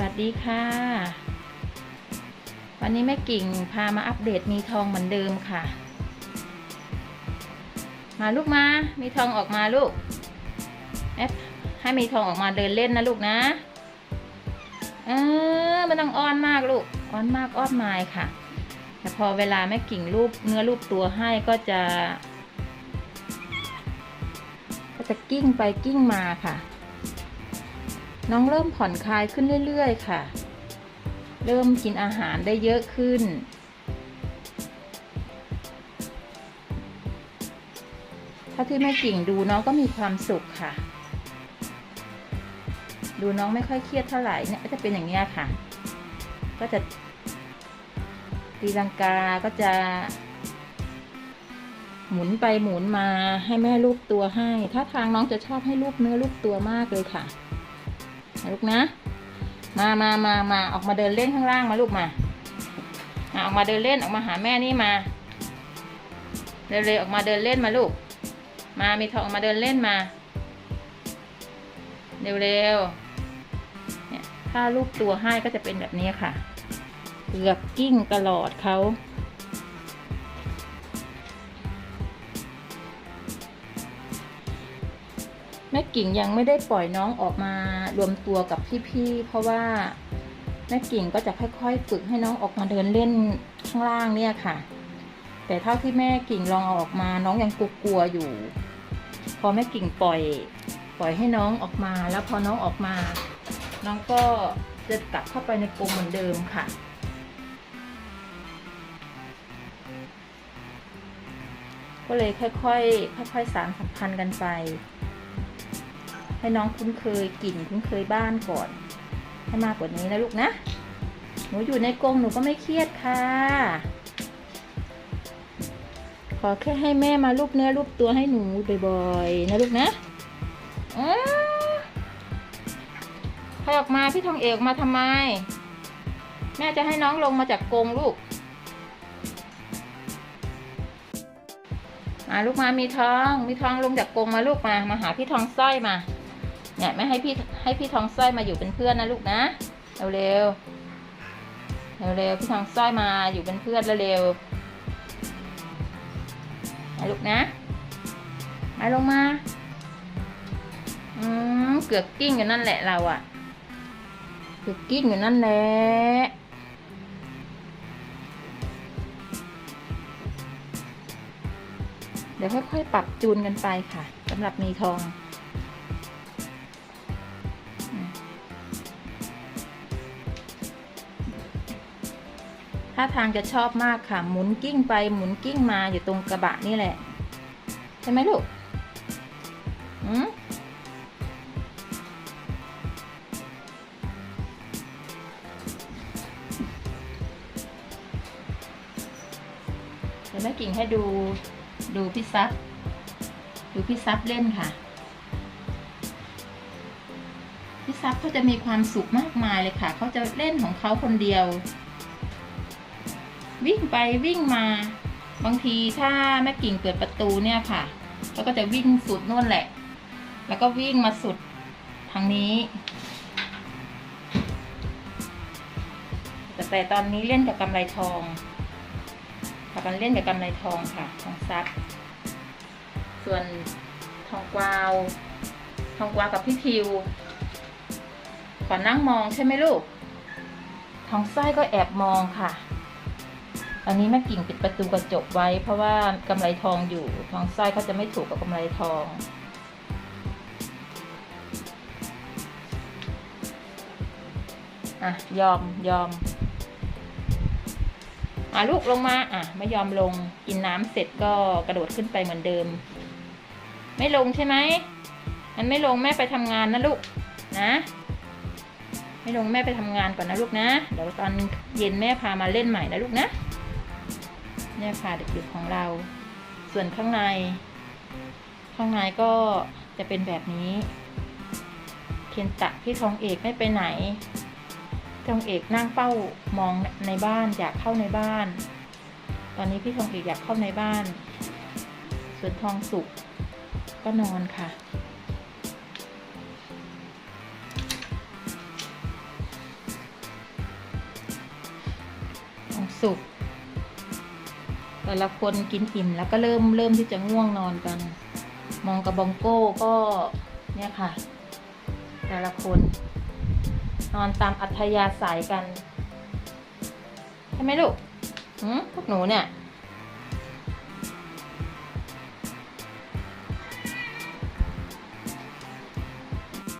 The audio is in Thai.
วัสดีค่ะ วันนี้แม่กิ่งพามาอัปเดตมีทองเหมือนเดิมค่ะ มาลูกมา มีทองออกมาลูกเอฟให้มีทองออกมาเดินเล่นนะลูกนะเออไม่ต้องอ้อนมากลูกอ้อนมากอ้อนมายค่ะ แต่พอเวลาแม่กิ่งรูปเนื้อรูปตัวให้ก็จะ ก็จะกิ้งไปกิ้งมาค่ะ น้องเริ่มผ่อนคลายขึ้นเรื่อยๆ ค่ะ เริ่มกินอาหารได้เยอะขึ้น ถ้าที่แม่กิ่งดูน้องก็มีความสุขค่ะ ดูน้องไม่ค่อยเครียดเท่าไหร่เนี่ยก็จะเป็นอย่างนี้ค่ะ ก็จะตีลังกา ก็จะ หมุนไปหมุนมาให้แม่รูปตัวให้ ถ้าทางน้องจะชอบให้รูปเนื้อรูปตัวมากเลยค่ะ ลูกนะ มามามามาออกมาเดินเล่นข้างล่างมาลูกมาออกมาเดินเล่นออกมาหาแม่นี่มา เร็วๆออกมาเดินเล่นมาลูก มามีทองออกมาเดินเล่นมา เร็วๆเนี่ยถ้ารูปตัวให้ก็จะเป็นแบบนี้ค่ะเกือกกิ้งตลอดเขา แม่กิ่งยังไม่ได้ปล่อยน้องออกมารวมตัวกับพี่ๆ เพราะว่าแม่กิ่งก็จะค่อยๆ ฝึกให้น้องออกมาเดินเล่นข้างล่างเนี่ยค่ะ แต่เท่าที่แม่กิ่งลองเอาออกมาน้องยังกลัวๆอยู่ พอแม่กิ่งปล่อย ปล่อยให้น้องออกมา แล้วพอน้องออกมา น้องก็จะกลับเข้าไปในกรงเหมือนเดิมค่ะก็เลยค่อยๆ ค่อยๆ สารสัมพันธ์กันไป ให้น้องคุ้นเคยกลิ่นคุ้นเคยบ้านก่อน ให้มากกว่านี้นะลูกนะ หนูอยู่ในกรงหนูก็ไม่เครียดค่ะ ขอแค่ให้แม่มารูปเนื้อรูปตัวให้หนูบ่อยๆนะลูกนะอ้าใครออกมาพี่ทองเอกมาทำไม แม่จะให้น้องลงมาจากกรงลูกมาลูกมามีทอง มีทองลงจากกรงมาลูกมา มาหาพี่ทองสร้อยมา เนี่ยไม่ให้พี่ให้พี่ทองสร้อยมาอยู่เป็นเพื่อนนะลูกนะเร็วๆเร็วๆพี่ทองสร้อยมาอยู่เป็นเพื่อนเร็วๆมาลูกนะมาลงมาอืมเกือกกิ้งอยู่นั่นแหละเราอะเกือกกิ้งอยู่นั่นแหละเดี๋ยวค่อยๆปรับจูนกันไปค่ะสำหรับมีทอง ถ้าทางจะชอบมากค่ะ หมุนกิ้งไปหมุนกิ้งมาอยู่ตรงกระบะนี่แหละ ใช่ไหมลูกอืมเดี๋ยวแม่กิ่งให้ดูดูพี่ซับดูพี่ซับเล่นค่ะพี่ซับเขาจะมีความสุขมากมายเลยค่ะ เขาจะเล่นของเขาคนเดียว วิ่งไปวิ่งมา บางทีถ้าแม่กิ่งเปิดประตูเนี่ยค่ะเขาก็จะวิ่งสุดนู่นแหละ แล้วก็วิ่งมาสุดทางนี้ แต่แต่ตอนนี้เล่นกับกำไรทองพากันเล่นกับกำไรทองค่ะทองซับส่วนทองกวาว ทองกวาวกับพี่ทิวขอนั่งมองใช่ไหมลูก ทองไส้ก็แอบมองค่ะ อันนี้แม่กิ่งปิดประตูกระจกไว้ เพราะว่ากำไรทองอยู่ทองไส้อยเขาจะไม่ถูกกับกำไรทอง อะ ยอมยอม อะลูกลงมา อะ ไม่ยอมลงกินน้ำเสร็จก็กระโดดขึ้นไปเหมือนเดิม ไม่ลงใช่ไหมมันไม่ลงแม่ไปทำงานนะลูกนะไม่ลงแม่ไปทำงานก่อนนะลูกนะ เดี๋ยวตอนเย็นแม่พามาเล่นใหม่นะลูกนะ เนี่ยค่ะเด็กๆของเรา ส่วนข้างใน ข้างในก็จะเป็นแบบนี้ เคนตะพี่ทองเอกไม่ไปไหนทองเอกนั่งเป้ามองในบ้านอยากเข้าในบ้าน ตอนนี้พี่ทองเอกอยากเข้าในบ้าน ส่วนทองสุกก็นอนค่ะทองสุก แต่ละคนกินอิ่มแล้วก็เริ่มเริ่มที่จะง่วงนอนกัน มองกับบองโก้ก็เนี่ยค่ะ แต่ละคน นอนตามอัธยาศัยกัน ใช่ไหมลูกหืมพวกหนูเนี่ย